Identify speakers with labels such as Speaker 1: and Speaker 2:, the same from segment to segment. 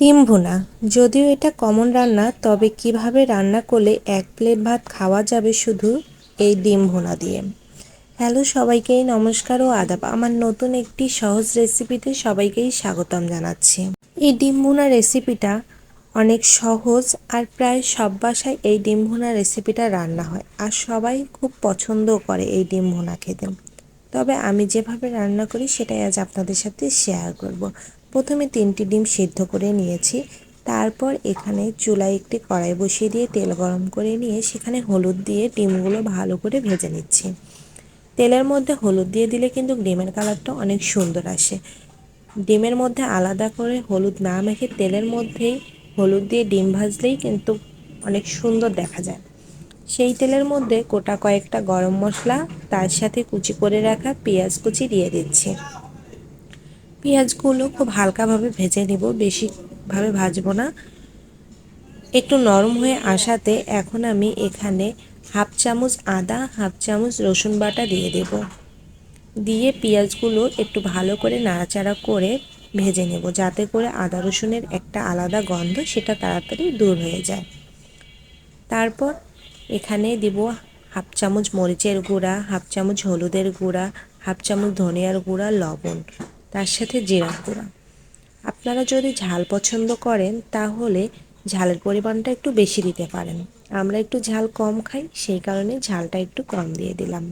Speaker 1: ডিম ভুনা। যদিও এটা কমন রান্না, তবে কীভাবে রান্না করলে এক প্লেট ভাত খাওয়া যাবে শুধু এই ডিম ভুনা দিয়ে? হ্যালো সবাইকেই নমস্কার ও আদাব। আমার নতুন একটি সহজ রেসিপিতে সবাইকেই স্বাগতম জানাচ্ছি। এই ডিম ভুনা রেসিপিটা অনেক সহজ আর প্রায় সব বাসায় এই ডিম ভুনা রেসিপিটা রান্না হয় আর সবাই খুব পছন্দ করে এই ডিম ভুনা খেতে। তবে আমি যেভাবে রান্না করি, সেটাই আজ আপনাদের সাথে শেয়ার করব। প্রথমে তিনটি ডিম সিদ্ধ করে নিয়েছি। তারপর এখানে চুলায় একটি কড়াই বসিয়ে দিয়ে তেল গরম করে নিয়ে সেখানে হলুদ দিয়ে ডিমগুলো ভালো করে ভেজে নিচ্ছি। তেলের মধ্যে হলুদ দিয়ে দিলে কিন্তু ডিমের কালারটা অনেক সুন্দর আসে। ডিমের মধ্যে আলাদা করে হলুদ না মেখে তেলের মধ্যেই হলুদ দিয়ে ডিম ভাজলেই কিন্তু অনেক সুন্দর দেখা যায়। সেই তেলের মধ্যে গোটা কয়েকটা গরম মশলা, তার সাথে কুচি করে রাখা পেঁয়াজ কুচি দিয়ে দিচ্ছি। পেঁয়াজগুলো খুব হালকাভাবে ভেজে নেব, বেশিভাবে ভাজবো না। একটু নরম হয়ে আসাতে এখন আমি এখানে হাফ চামচ আদা, হাফ চামচ রসুন বাটা দিয়ে দেব। দিয়ে পেঁয়াজগুলো একটু ভালো করে নাড়াচাড়া করে ভেজে নেব, যাতে করে আদা রসুনের একটা আলাদা গন্ধ সেটা তাড়াতাড়ি দূর হয়ে যায়। তারপর এখানে দিব হাফ চামচ মরিচের গুঁড়া, হাফ চামচ হলুদের গুঁড়া, হাফ চামচ ধনিয়ার গুঁড়া, লবণ। তার সাথে জিরা গুঁড়া। আপনারা যদি ঝাল পছন্দ করেন, তাহলে ঝালের পরিমাণটা একটু বেশি দিতে পারেন। আমরা একটু ঝাল কম খাই, সেই কারণে ঝালটা একটু কম দিয়ে দিলাম।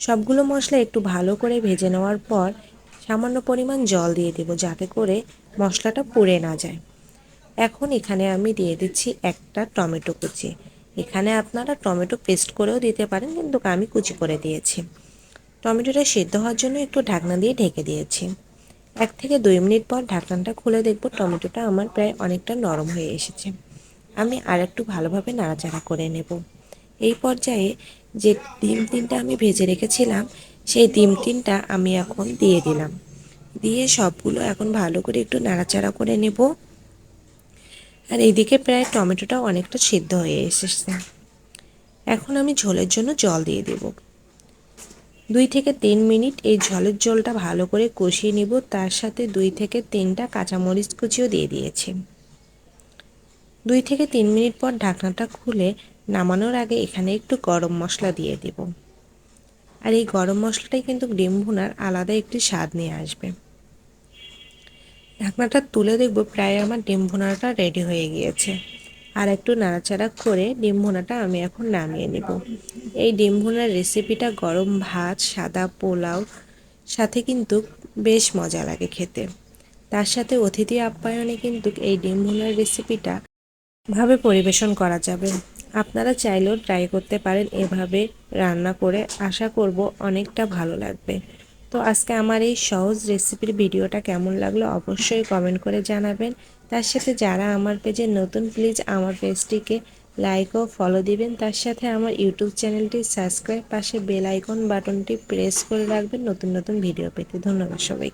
Speaker 1: সবগুলো মশলা একটু ভালো করে ভেজে নেওয়ার পর সামান্য পরিমাণ জল দিয়ে দেব, যাতে করে মশলাটা পুড়ে না যায়। এখন এখানে আমি দিয়ে দিচ্ছি একটা টমেটো কুচি। এখানে আপনারা টমেটো পেস্ট করেও দিতে পারেন, কিন্তু আমি কুচি করে দিয়েছি। টমেটোটা সেদ্ধ হওয়ার জন্য একটু ঢাকনা দিয়ে ঢেকে দিয়েছি। এক থেকে দুই মিনিট পর ঢাকনাটা খুলে দেখব টমেটোটা আমার প্রায় অনেকটা নরম হয়ে এসেছে। আমি আর একটু ভালোভাবে নাড়াচাড়া করে নেব। এই পর্যায়ে যে ডিম তিনটা আমি ভেজে রেখেছিলাম, সেই ডিম তিনটা আমি এখন দিয়ে দিলাম। দিয়ে সবগুলো এখন ভালো করে একটু নাড়াচাড়া করে নেব। আর এইদিকে প্রায় টমেটোটা অনেকটা সিদ্ধ হয়ে এসেছে। এখন আমি ঝোলের জন্য জল দিয়ে দেব। দুই থেকে তিন মিনিট এই ঝোলের জলটা ভালো করে কষিয়ে নিব। তার সাথে দুই থেকে তিনটা কাঁচামরিচ কুচিও দিয়ে দিয়েছি। দুই থেকে তিন মিনিট পর ঢাকনাটা খুলে নামানোর আগে এখানে একটু গরম মশলা দিয়ে দেব। আর এই গরম মশলাটাই কিন্তু ডিম ভুনার আলাদা একটি স্বাদ নিয়ে আসবে। ঢাকনাটা তুলে দেখব, প্রায় আমার ডিম ভুনাটা রেডি হয়ে গিয়েছে। আর একটু নাড়াচাড়া করে ডিম ভুনাটা আমি এখন নামিয়ে নেব। এই ডিম ভুনার রেসিপিটা গরম ভাত, সাদা পোলাও, সাথে কিন্তু বেশ মজা লাগে খেতে। তার সাথে অতিথি আপ্যায়নে কিন্তু এই ডিম ভুনার রেসিপিটা ভাবে পরিবেশন করা যাবে। আপনারা চাইলেও ট্রাই করতে পারেন এভাবে রান্না করে। আশা করব অনেকটা ভালো লাগবে। তো আজকে আমার এই সহজ রেসিপির ভিডিওটা কেমন লাগল অবশ্যই কমেন্ট করে জানাবেন। তার সাথে যারা আমার পেজে নতুন প্লিজ আমার পেজটিকে লাইক ও ফলো দিবেন। তার সাথে আমার ইউটিউব চ্যানেলটি সাবস্ক্রাইব পাশে বেল আইকন বাটনটি প্রেস করে রাখবেন। নতুন নতুন ভিডিও পেতে। ধন্যবাদ সবাইকে।